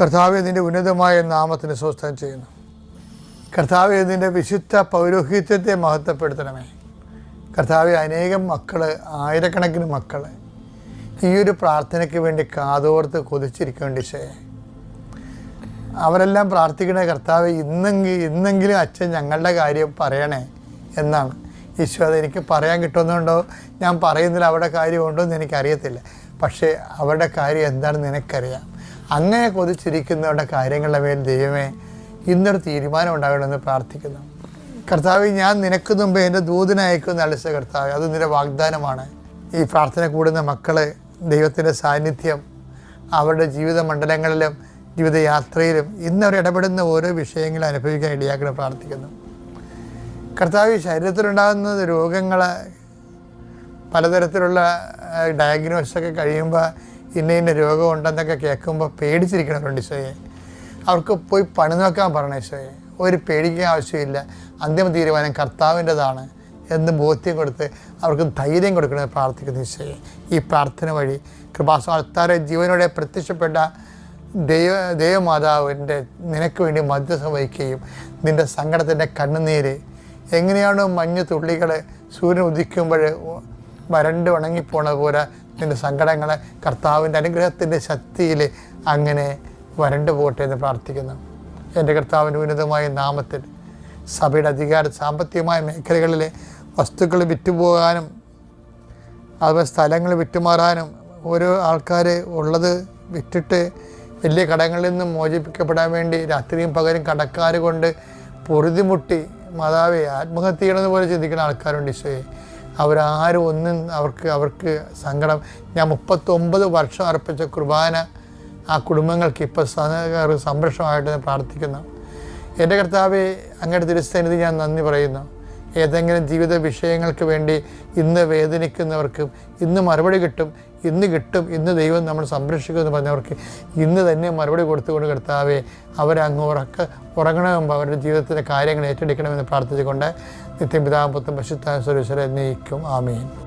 കർത്താവ് നിന്റെ ഉന്നതമായ നാമത്തിന് സ്വസ്ഥം ചെയ്യുന്നു. കർത്താവ് നിന്റെ വിശുദ്ധ പൗരോഹിത്യത്തെ മഹത്വപ്പെടുത്തണമേ. കർത്താവ് അനേകം മക്കൾ ആയിരക്കണക്കിന് മക്കൾ ഈ ഒരു പ്രാർത്ഥനയ്ക്ക് വേണ്ടി കാതോർത്ത് കൊതിച്ചിരിക്കേണ്ട ഈശോയെ അവരെല്ലാം പ്രാർത്ഥിക്കണ കർത്താവ് ഇന്നെങ്കിൽ ഇന്നെങ്കിലും അച്ഛൻ ഞങ്ങളുടെ കാര്യം പറയണേ എന്നാണ്. ഈശോ അത് എനിക്ക് പറയാൻ കിട്ടുന്നുണ്ടോ? ഞാൻ പറയുന്നില്ല അവരുടെ കാര്യമുണ്ടോ എന്ന് എനിക്കറിയത്തില്ല. പക്ഷേ അവരുടെ കാര്യം എന്താണെന്ന് നിനക്കറിയാം അങ്ങനെ കൊതിച്ചിരിക്കുന്നവരുടെ കാര്യങ്ങളുടെ മേൽ ദൈവമേ ഇന്നൊരു തീരുമാനം ഉണ്ടാകണമെന്ന് പ്രാർത്ഥിക്കുന്നു. കർത്താവ് ഞാൻ നിനക്ക് മുമ്പ് എന്റെ ദൂതനയക്കുന്ന അളിച്ച കർത്താവ് അത് നിന്റെ വാഗ്ദാനമാണ്. ഈ പ്രാർത്ഥന കൂടുന്ന മക്കൾ ദൈവത്തിന്റെ സാന്നിധ്യം അവരുടെ ജീവിത മണ്ഡലങ്ങളിലും ജീവിതയാത്രയിലും ഇന്ന് അവർ ഇടപെടുന്ന ഓരോ വിഷയങ്ങളും അനുഭവിക്കാൻ ഇടയാക്കണം പ്രാർത്ഥിക്കുന്നു. കർത്താവ് ശരീരത്തിലുണ്ടാകുന്ന രോഗങ്ങൾ പലതരത്തിലുള്ള ഡയഗ്നോസൊക്കെ കഴിയുമ്പോൾ ഇന്ന ഇന്ന രോഗം ഉണ്ടെന്നൊക്കെ കേൾക്കുമ്പോൾ പേടിച്ചിരിക്കണവരുണ്ട് ഈശോയെ. അവർക്ക് പോയി പണി നോക്കാൻ പറയണം ഈശോയെ. ഒരു പേടിക്കാൻ ആവശ്യമില്ല. അന്തിമ തീരുമാനം കർത്താവിന്റെതാണ് എന്ന് ബോധ്യം കൊടുത്ത് അവർക്ക് ധൈര്യം കൊടുക്കണമെന്ന് പ്രാർത്ഥിക്കുന്ന ഈശോയെ. ഈ പ്രാർത്ഥന വഴി കൃപാസ്വാർത്താരെ ജീവനോടെ പ്രത്യക്ഷപ്പെട്ട ദൈവ ദൈവമാതാവിന്റെ നിനക്ക് വേണ്ടി മധ്യസ്ഥം വഹിക്കുകയും നിന്റെ സങ്കടത്തിന്റെ കണ്ണുനീര് എങ്ങനെയാണോ മഞ്ഞ് തുള്ളികൾ സൂര്യൻ ഉദിക്കുമ്പോൾ വരണ്ട് ഉണങ്ങിപ്പോണ പോലെ നിന്റെ സങ്കടങ്ങളെ കർത്താവിന്റെ അനുഗ്രഹത്തിന്റെ ശക്തിയിൽ അങ്ങനെ വരണ്ടു പോട്ടെ എന്ന് പ്രാർത്ഥിക്കുന്നു. എന്റെ കർത്താവിന്റെ ഉന്നതമായ നാമത്തിൽ സഭയുടെ അധികാര സാമ്പത്തികമായ മേഖലകളിലെ വസ്തുക്കൾ വിറ്റുപോകാനും അതുപോലെ സ്ഥലങ്ങൾ വിറ്റുമാറാനും ഓരോ ആൾക്കാർ ഉള്ളത് വിറ്റിട്ട് വലിയ കടങ്ങളിൽ നിന്നും മോചിപ്പിക്കപ്പെടാൻ വേണ്ടി രാത്രിയും പകലും കടക്കാർ കൊണ്ട് പൊറുതിമുട്ടി മാതാവെ ആത്മഹത്യ ചെയ്യണമെന്ന് പോലെ ചിന്തിക്കുന്ന ആൾക്കാരുണ്ട് ഈശോയെ. അവരാരും ഒന്നും അവർക്ക് അവർക്ക് സങ്കടം. ഞാൻ മുപ്പത്തൊമ്പത് വർഷം അർപ്പിച്ച കുർബാന ആ കുടുംബങ്ങൾക്ക് ഇപ്പോൾ സംരക്ഷണമായിട്ട് പ്രാർത്ഥിക്കുന്നു. എന്റെ കർത്താവെ അങ്ങയുടെ തിരുസ്ഥനിധി ഞാൻ നന്ദി പറയുന്നു. ഏതെങ്കിലും ജീവിത വിഷയങ്ങൾക്ക് വേണ്ടി ഇന്ന് വേദനിക്കുന്നവർക്കും ഇന്ന് മറുപടി കിട്ടും ഇന്ന് കിട്ടും ഇന്ന് ദൈവം നമ്മൾ സംരക്ഷിക്കുമെന്ന് പറഞ്ഞവർക്ക് ഇന്ന് തന്നെ മറുപടി കൊടുത്തുകൊണ്ട് കിടത്താവേ അവരങ്ങ് ഉറക്ക ഉറങ്ങണമെമ്പോൾ അവരുടെ ജീവിതത്തിന്റെ കാര്യങ്ങൾ ഏറ്റെടുക്കണമെന്ന് പ്രാർത്ഥിച്ചുകൊണ്ട് നിത്യം പിതാവും പുത്തും പശുത്താൻ സുരേശ്വരൻ നീക്കും. ആമീൻ.